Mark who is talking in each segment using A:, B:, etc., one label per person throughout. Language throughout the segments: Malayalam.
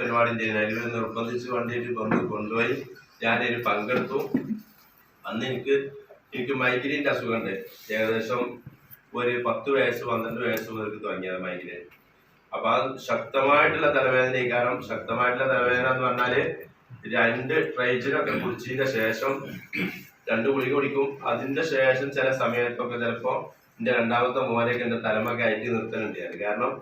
A: പരിപാടി ചെയ്യുന്നത് അതിൽ നിർബന്ധിച്ച് വണ്ടിയിട്ട് ബന്ധു കൊണ്ടുപോയി ഞാനതിൽ പങ്കെടുത്തു. അന്ന് എനിക്ക് എനിക്ക് മൈഗ്രെയിന്റെ അസുഖമുണ്ട്. ഏകദേശം ഒരു പത്ത് വയസ്സ് പന്ത്രണ്ട് വയസ്സ് മുതൽ തുടങ്ങിയത് മൈഗ്രെയിൻ അപ്പൊ ആ ശക്തമായിട്ടുള്ള തലവേദന കാരണം ശക്തമായിട്ടുള്ള തലവേദന എന്ന് പറഞ്ഞാൽ രണ്ട് ട്രൈജിനൊക്കെ കുടിച്ചതിന്റെ ശേഷം രണ്ട് ഗുളിക കുടിക്കും. അതിന്റെ ശേഷം ചില സമയത്തൊക്കെ ചിലപ്പോ എന്റെ രണ്ടാമത്തെ മോനൊക്കെ എന്റെ തലമൊക്കെ അയറ്റി നിർത്തലുണ്ടായിരുന്നു. കാരണം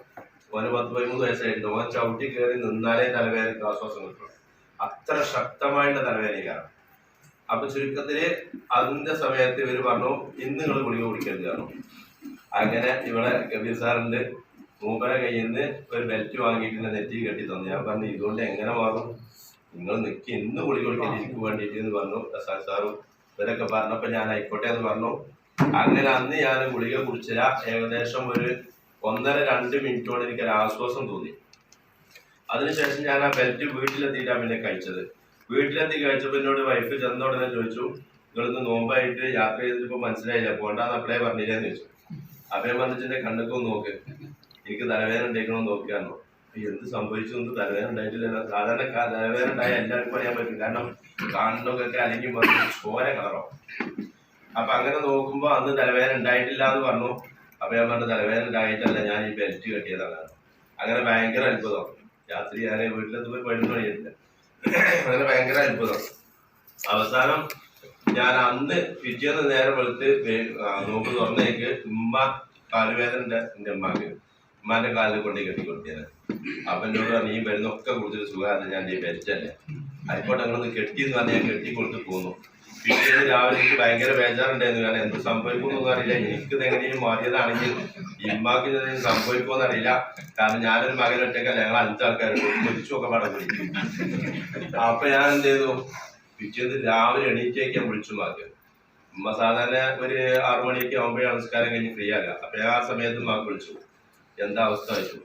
A: ഓന് പത്ത് പതിമൂന്ന് വയസ്സായിട്ടുണ്ട്. ഓൻ ചവിട്ടി കയറി നിന്നാലേ തലവേദനക്ക് ആശ്വാസം കിട്ടും അത്ര ശക്തമായിട്ട് തലവേദനയാണ് അപ്പൊ ചുരുക്കത്തിൽ അതിന്റെ സമയത്ത് ഇവർ പറഞ്ഞു ഇന്ന് നിങ്ങൾ ഗുളിക കുടിക്കരുത് കാരണം അങ്ങനെ ഇവിടെ കബീർ സാറിന്റെ മൂപ്പരെ കയ്യിൽ നിന്ന് ഒരു ബെൽറ്റ് വാങ്ങിയിട്ട് നെറ്റി കെട്ടി തന്നു. ഞാൻ പറഞ്ഞു ഇതുകൊണ്ട് എങ്ങനെ മാറും? നിങ്ങൾ നിക്ക് ഇന്ന് ഗുളിക കുടിക്കാൻ എനിക്ക് വേണ്ടിയിട്ട് എന്ന് പറഞ്ഞു. സാർ സാറും ഇവരൊക്കെ പറഞ്ഞപ്പോ ഞാൻ ആയിക്കോട്ടെ എന്ന് പറഞ്ഞു. അങ്ങനെ അന്ന് ഞാൻ ഗുളിക കുടിച്ചില്ല. ഏകദേശം ഒരു ഒന്നര രണ്ട് മിനിറ്റ് കൊണ്ട് എനിക്ക് ഒരു ആശ്വാസം തോന്നി. അതിനുശേഷം ഞാൻ ആ ബെൽറ്റ് വീട്ടിലെത്തിയിട്ടാണ് പിന്നെ കഴിച്ചത്. വീട്ടിലെത്തി കഴിച്ചപ്പോൾ എന്നോട് വൈഫ് ചെന്ന ഉടനെ ചോദിച്ചു നിങ്ങളിന്ന് നോമ്പായിട്ട് യാത്ര ചെയ്തിട്ട് മനസ്സിലായില്ല? പോണ്ടാന്ന് അപ്പഴേ പറഞ്ഞില്ലെന്ന് ചോദിച്ചു. അഭയം വന്നിട്ട് കണ്ണൊക്കെ നോക്ക്. എനിക്ക് തലവേദന ഉണ്ടായിക്കണമെന്ന് നോക്കിയാണോ എന്ത് സംഭവിച്ചു? എന്ത് തലവേദന ഉണ്ടായിട്ടില്ല. സാധാരണ തലവേദന ഉണ്ടായ എല്ലാവർക്കും അറിയാൻ പറ്റും. കാരണം കാണുന്നൊക്കെ അല്ലെങ്കിൽ ചോര കളറോ. അപ്പൊ അങ്ങനെ നോക്കുമ്പോ അന്ന് തലവേദന ഉണ്ടായിട്ടില്ല എന്ന് പറഞ്ഞു. അപ്പൊ ഞാൻ പറഞ്ഞു തലവേദന ഉണ്ടായിട്ടല്ല ഞാൻ ഈ ബെൽറ്റ് കെട്ടിയതാണ്. അങ്ങനെ ഭയങ്കര അത്ഭുതം. രാത്രി ഞാൻ വീട്ടിലെത്തി പോയി പതിനൊന്ന് മണിയായിട്ടില്ല അങ്ങനെ ഭയങ്കര അത്ഭുതം. അവസാനം ഞാൻ അന്ന് പിറ്റേന്ന് നേരെ വെളുത്ത് നോക്ക് തുറന്നേക്ക് ഉമ്മ കാലുവേദന ഉണ്ട് എന്റെ ഉമ്മാക്ക്. ഉമ്മാന്റെ കാലിൽ കൊണ്ട് കെട്ടി കൊടുത്തിയത് അപ്പൊ എന്നോട് പറഞ്ഞു ഈ മരുന്നൊക്കെ കൊടുത്തിട്ട് സുഖമാണ് ഞാൻ ഈ ബെൽറ്റല്ലേ ആയിക്കോട്ടെ നിങ്ങളൊന്ന് കെട്ടി എന്ന് പറഞ്ഞാൽ ഞാൻ കെട്ടി കൊടുത്ത് പോന്നു. പിറ്റേന്ന് രാവിലെ എനിക്ക് ഭയങ്കര ബേജാറുണ്ടായിരുന്നു. കാരണം എന്ത് സംഭവിക്കുമെന്നൊന്നും അറിയില്ല. എനിക്ക് എങ്ങനെയും മാറിയതാണെങ്കിൽ ഇമ്മാക്കിന് സംഭവിക്കുമെന്ന് അറിയില്ല. കാരണം ഞാനൊരു മകൻ ഒറ്റക്കല്ല ഞങ്ങൾ അഞ്ചാൾക്കാരുണ്ട് കൊതിച്ചൊക്കെ പടം പിടിക്കും. അപ്പൊ ഞാൻ എന്ത് ചെയ്തു? പിറ്റേന്ന് രാവിലെ എണീറ്റേക്ക് ഞാൻ വിളിച്ചു മാക്കി ഉമ്മ സാധാരണ ഒരു ആറു മണിയൊക്കെ ആകുമ്പോഴേ നമസ്കാരം കഴിഞ്ഞ് ഫ്രീ ആകുക അപ്പൊ ഞാൻ ആ സമയത്ത് മാക്ക് വിളിച്ചു. എന്താ അവസ്ഥ വെച്ചു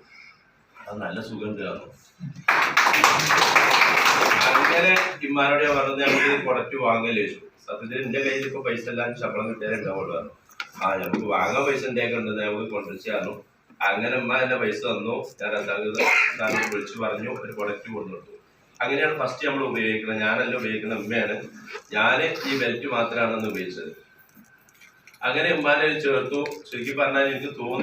A: അത് നല്ല സുഖം അങ്ങനെ ഇമ്മാനോട് ഞാൻ പറഞ്ഞത് ഞങ്ങൾക്ക് പ്രൊഡക്റ്റ് വാങ്ങല്ലേ സത്യത്തിൽ എന്റെ കയ്യിൽ ഇപ്പൊ പൈസ എല്ലാം ശമ്പളം കിട്ടിയാലേ ഉണ്ടാവുള്ളൂ. ആ നമുക്ക് വാങ്ങാൻ പൈസ എന്റെയൊക്കെ ഉണ്ട് നമുക്ക് തന്നു അങ്ങനെ അമ്മ എന്റെ പൈസ തന്നു. ഞാൻ രണ്ടാമത് വിളിച്ചു പറഞ്ഞു ഒരു പ്രൊഡക്റ്റ് കൊണ്ടുവന്നു. അങ്ങനെയാണ് ഫസ്റ്റ് നമ്മൾ ഉപയോഗിക്കുന്നത്. ഞാനല്ല ഉപയോഗിക്കുന്ന അമ്മയാണ് ഞാൻ ഈ ബെൽറ്റ് മാത്രമാണ് ഉപയോഗിച്ചത്. അങ്ങനെ ഉമ്മാനെ ചേർത്തു. ശരിക്കും പറഞ്ഞാൽ എനിക്ക് തോന്നി